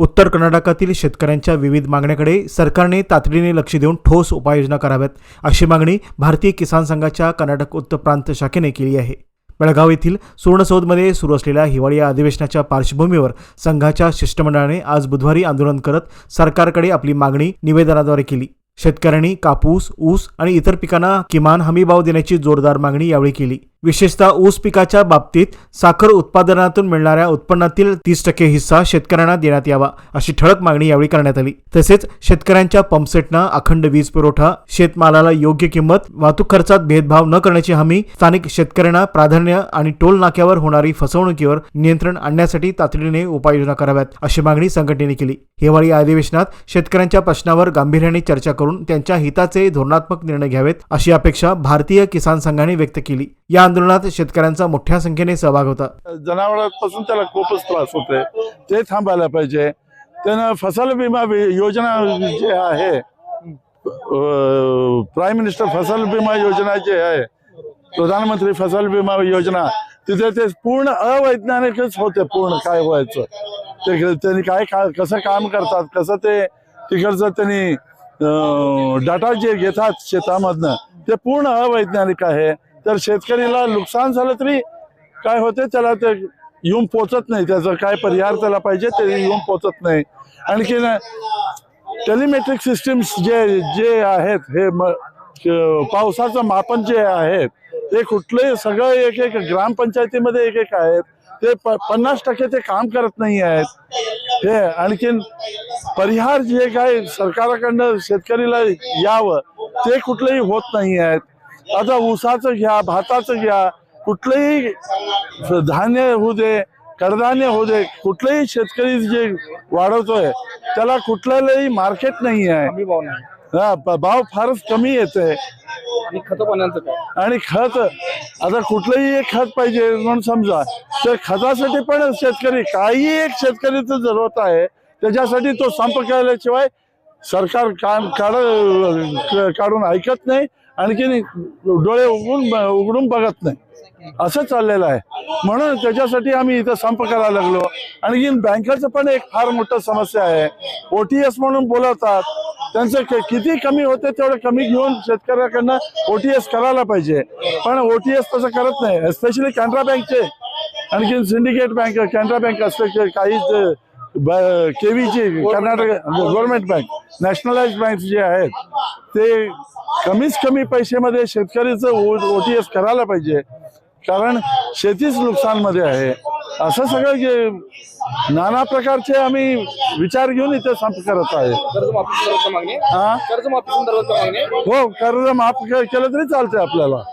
उत्तर कर्नाटकातील शेतकऱ्यांच्या विविध मागण्याकडे सरकारने तातडीने लक्ष देऊन ठोस उपाययोजना कराव्यात अशी मागणी भारतीय किसान संघाच्या कर्नाटक उत्तर प्रांत शाखेने केली आहे. बेळगाव येथील सुवर्णसौधमध्ये सुरू असलेल्या हिवाळी अधिवेशनाच्या पार्श्वभूमीवर संघाच्या शिष्टमंडळाने आज बुधवारी आंदोलन करत सरकारकडे आपली मागणी निवेदनाद्वारे केली. शेतकऱ्यांनी कापूस ऊस आणि इतर पिकांना किमान हमीभाव देण्याची जोरदार मागणी यावेळी केली. विशेषतः ऊस पिकाच्या बाबतीत साखर उत्पादनातून मिळणाऱ्या उत्पन्नातील तीस टक्के हिस्सा शेतकऱ्यांना देण्यात यावा अशी ठळक मागणी यावेळी करण्यात आली. तसेच शेतकऱ्यांच्या पंपसेटना अखंड वीज पुरवठा शेतमालाला योग्य किंमत वाहतूक खर्चात भेदभाव न करण्याची हमी स्थानिक शेतकऱ्यांना प्राधान्य आणि टोल नाक्यावर होणारी फसवणुकीवर नियंत्रण आणण्यासाठी तातडीने उपाययोजना कराव्यात अशी मागणी संघटनेने केली. हिवाळी अधिवेशनात शेतकऱ्यांच्या प्रश्नावर गांभीर्याने चर्चा करून त्यांच्या हिताचे धोरणात्मक निर्णय घ्यावेत अशी अपेक्षा भारतीय किसान संघाने व्यक्त केली. या आंदोलनात शेतकऱ्यांचा मोठ्या संख्येने सहभाग होता. जनावरांपासून त्याला खूपच त्रास होते ते थांबायला पाहिजे. त्यानं फसल विमा योजना जे आहे प्राईम मिनिस्टर फसल विमा योजना जे आहे प्रधानमंत्री फसल विमा योजना तिथे ते पूर्ण अवैज्ञानिकच होते पूर्ण काय व्हायचं. ते त्यांनी काय का कसं काम करतात कसं ते तिकडचं त्यांनी डाटा जे घेतात शेतामधनं ते पूर्ण अवैज्ञानिक आहे. तर शेतकरीला नुकसान झालं तरी काय होते त्याला ते येऊन पोचत नाही. त्याचा काय परिहार त्याला पाहिजे ते येऊन पोचत नाही. आणखीन टेलिमेट्रिक सिस्टीम्स जे जे आहेत हे म- पावसाचं मापन जे आहे ते कुठले सगळं एक एक ग्रामपंचायतीमध्ये एक एक आहेत. ते प- पन्नास टक्के ते काम करत नाही आहेत. हे आणखीन परिहार जे काय सरकाराकडनं शेतकरीला यावं ते कुठलंही होत नाही आहेत. आता ऊसाचं घ्या भाताचं घ्या कुठलंही धान्य होऊ दे कडधान्य होऊ दे कुठलंही शेतकरी जे वाढवतोय त्याला कुठलंही मार्केट नाही आहे. हा भाव फारच कमी येते आणि खत पाण्याचं काय? आणि खत आता कुठलंही एक खत पाहिजे म्हणून समजा तर खतासाठी पण शेतकरी काही एक शेतकरीचं जरूरत आहे त्याच्यासाठी तो संप केल्याशिवाय सरकार काम काढ काढून ऐकत नाही आणखीन डोळे उघडून उघडून बघत नाही. असं चाललेलं आहे. म्हणून त्याच्यासाठी आम्ही इथं संप करायला लागलो. आणखीन बँकेचं पण एक फार मोठं समस्या आहे. ओ टी एस म्हणून बोलवतात. त्यांचं किती कमी होते तेवढं कमी घेऊन शेतकऱ्याकडनं ओ टी एस करायला पाहिजे. पण ओ टी एस तसं करत नाही. स्पेशली कॅनरा बँकचे. आणखीन सिंडिकेट बँक कॅनरा बँक असते काही केवीची Karnataka government bank nationalise bank जे आहेत ते कमीच कमी पैशामध्ये शेतकरीचं ओटीएस करायला पाहिजे. कारण शेतीच नुकसानमध्ये आहे. असं सगळं जे नाना प्रकारचे आम्ही विचार घेऊन इथे संप करत आहे. हा? हो कर्ज माफ केलं तरी चालतंय आपल्याला.